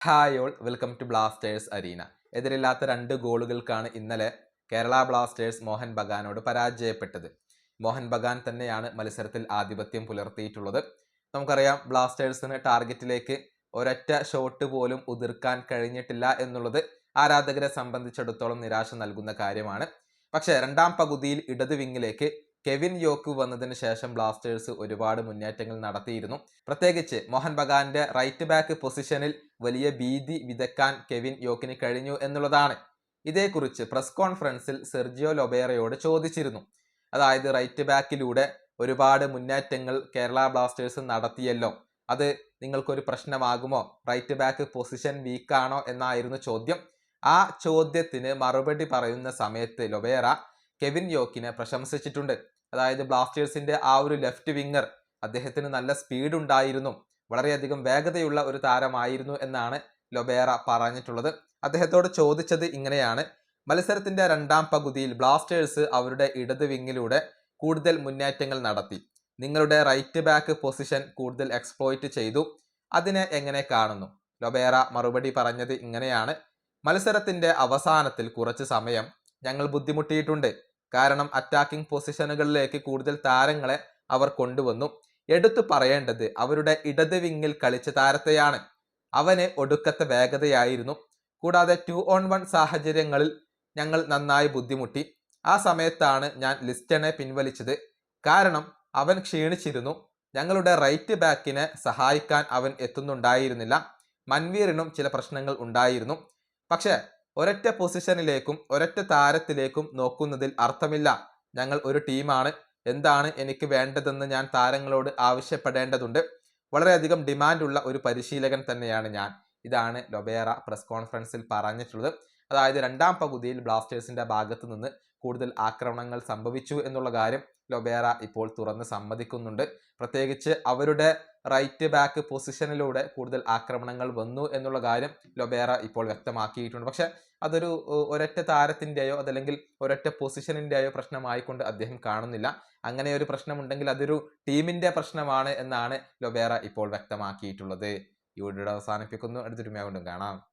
Hi all welcome to Blasters arena എതിരില്ലാത്ത രണ്ട് ഗോളുകൾക്കാണ് ഇന്നലെ കേരള ബ്ലാസ്റ്റേഴ്സ് മോഹൻ ബഗാനോട് പരാജയപ്പെട്ടത്. മോഹൻ ബഗാൻ തന്നെയാണ് മത്സരത്തിൽ ആധിപത്യം പുലർത്തിയിട്ടുള്ളത്. നമുക്കറിയാം ബ്ലാസ്റ്റേഴ്സിന് ടാർഗറ്റിലേക്ക് ഒരൊറ്റ ഷോട്ട് പോലും ഉതിർക്കാൻ കഴിഞ്ഞിട്ടില്ല എന്നുള്ളത് ആരാധകരെ സംബന്ധിച്ചിടത്തോളം നിരാശ നൽകുന്ന കാര്യമാണ്. പക്ഷേ രണ്ടാം പകുതിയിൽ ഇടത് വിങ്ങിലേക്ക് കെവിൻ യോക്ക് വന്നതിന് ശേഷം ബ്ലാസ്റ്റേഴ്സ് ഒരുപാട് മുന്നേറ്റങ്ങൾ നടത്തിയിരുന്നു. പ്രത്യേകിച്ച് മോഹൻ ബഗാന്റെ റൈറ്റ് ബാക്ക് പൊസിഷനിൽ വലിയ ഭീതി വിതക്കാൻ കെവിൻ യോക്കിന് കഴിഞ്ഞു എന്നുള്ളതാണ്. ഇതേക്കുറിച്ച് പ്രസ് കോൺഫറൻസിൽ സെർജിയോ ലൊബേറയോട് ചോദിച്ചിരുന്നു. അതായത് റൈറ്റ് ബാക്കിലൂടെ ഒരുപാട് മുന്നേറ്റങ്ങൾ കേരള ബ്ലാസ്റ്റേഴ്സ് നടത്തിയല്ലോ. അത് നിങ്ങൾക്കൊരു പ്രശ്നമാകുമോ? റൈറ്റ് ബാക്ക് പൊസിഷൻ വീക്കാണോ എന്നായിരുന്നു ചോദ്യം. ആ ചോദ്യത്തിന് മറുപടി പറയുന്ന സമയത്ത് ലൊബേറ കെവിൻ യോക്കിനെ പ്രശംസിച്ചിട്ടുണ്ട്. അതായത് ബ്ലാസ്റ്റേഴ്സിന്റെ ആ ഒരു ലെഫ്റ്റ് വിങ്ങർ അദ്ദേഹത്തിന് നല്ല സ്പീഡ് ഉണ്ടായിരുന്നു. വളരെയധികം വേഗതയുള്ള ഒരു താരമായിരുന്നു എന്നാണ് ലൊബേറ പറഞ്ഞിട്ടുള്ളത്. അദ്ദേഹത്തോട് ചോദിച്ചത് ഇങ്ങനെയാണ്. മത്സരത്തിന്റെ രണ്ടാം പകുതിയിൽ ബ്ലാസ്റ്റേഴ്സ് അവരുടെ ഇടത് വിങ്ങിലൂടെ കൂടുതൽ മുന്നേറ്റങ്ങൾ നടത്തി. നിങ്ങളുടെ റൈറ്റ് ബാക്ക് പൊസിഷൻ കൂടുതൽ എക്സ്പ്ലോയിറ്റ് ചെയ്തു. അതിനെ എങ്ങനെ കാണുന്നു? ലൊബേറ മറുപടി പറഞ്ഞത് ഇങ്ങനെയാണ്. മത്സരത്തിന്റെ അവസാനത്തിൽ കുറച്ച് സമയം ഞങ്ങൾ ബുദ്ധിമുട്ടിയിട്ടുണ്ട്. കാരണം അറ്റാക്കിംഗ് പൊസിഷനുകളിലേക്ക് കൂടുതൽ താരങ്ങളെ അവർ കൊണ്ടുവന്നു. എടുത്തു പറയേണ്ടത് അവരുടെ ഇടത് വിങ്ങിൽ കളിച്ച താരത്തെയാണ്. അവന് ഒടുക്കത്തെ വേഗതയായിരുന്നു. കൂടാതെ ടു ഓൺ വൺ സാഹചര്യങ്ങളിൽ ഞങ്ങൾ നന്നായി ബുദ്ധിമുട്ടി. ആ സമയത്താണ് ഞാൻ ലിസ്റ്റനെ പിൻവലിച്ചത്. കാരണം അവൻ ക്ഷീണിച്ചിരുന്നു. ഞങ്ങളുടെ റൈറ്റ് ബാക്കിനെ സഹായിക്കാൻ അവൻ എത്തുന്നുണ്ടായിരുന്നില്ല. മൻവീറിനും ചില പ്രശ്നങ്ങൾ ഉണ്ടായിരുന്നു. പക്ഷേ ഒരൊറ്റ പൊസിഷനിലേക്കും ഒരൊറ്റ താരത്തിലേക്കും നോക്കുന്നതിൽ അർത്ഥമില്ല. ഞങ്ങൾ ഒരു ടീമാണ്. എന്താണ് എനിക്ക് വേണ്ടതെന്ന് ഞാൻ താരങ്ങളോട് ആവശ്യപ്പെടേണ്ടതുണ്ട്. വളരെയധികം ഡിമാൻഡുള്ള ഒരു പരിശീലകൻ തന്നെയാണ് ഞാൻ. ഇതാണ് ലൊബേറ പ്രസ് കോൺഫറൻസിൽ പറഞ്ഞിട്ടുള്ളത്. അതായത് രണ്ടാം പകുതിയിൽ ബ്ലാസ്റ്റേഴ്സിന്റെ ഭാഗത്തു നിന്ന് കൂടുതൽ ആക്രമണങ്ങൾ സംഭവിച്ചു എന്നുള്ള കാര്യം ലൊബേറ ഇപ്പോൾ തുറന്ന് സമ്മതിക്കുന്നുണ്ട്. പ്രത്യേകിച്ച് അവരുടെ റൈറ്റ് ബാക്ക് പൊസിഷനിലൂടെ കൂടുതൽ ആക്രമണങ്ങൾ വന്നു എന്നുള്ള കാര്യം ലൊബേറ ഇപ്പോൾ വ്യക്തമാക്കിയിട്ടുണ്ട്. പക്ഷെ അതൊരു ഒരൊറ്റ താരത്തിന്റെയോ അതല്ലെങ്കിൽ ഒരൊറ്റ പൊസിഷനിന്റെയോ പ്രശ്നമായിക്കൊണ്ട് അദ്ദേഹം കാണുന്നില്ല. അങ്ങനെ ഒരു പ്രശ്നമുണ്ടെങ്കിൽ അതൊരു ടീമിന്റെ പ്രശ്നമാണ് എന്നാണ് ലൊബേറ ഇപ്പോൾ വ്യക്തമാക്കിയിട്ടുള്ളത്. ഈ വീഡിയോ അവസാനിപ്പിക്കുന്നു. അടുത്തൊരുമയാകൊണ്ടും കാണാം.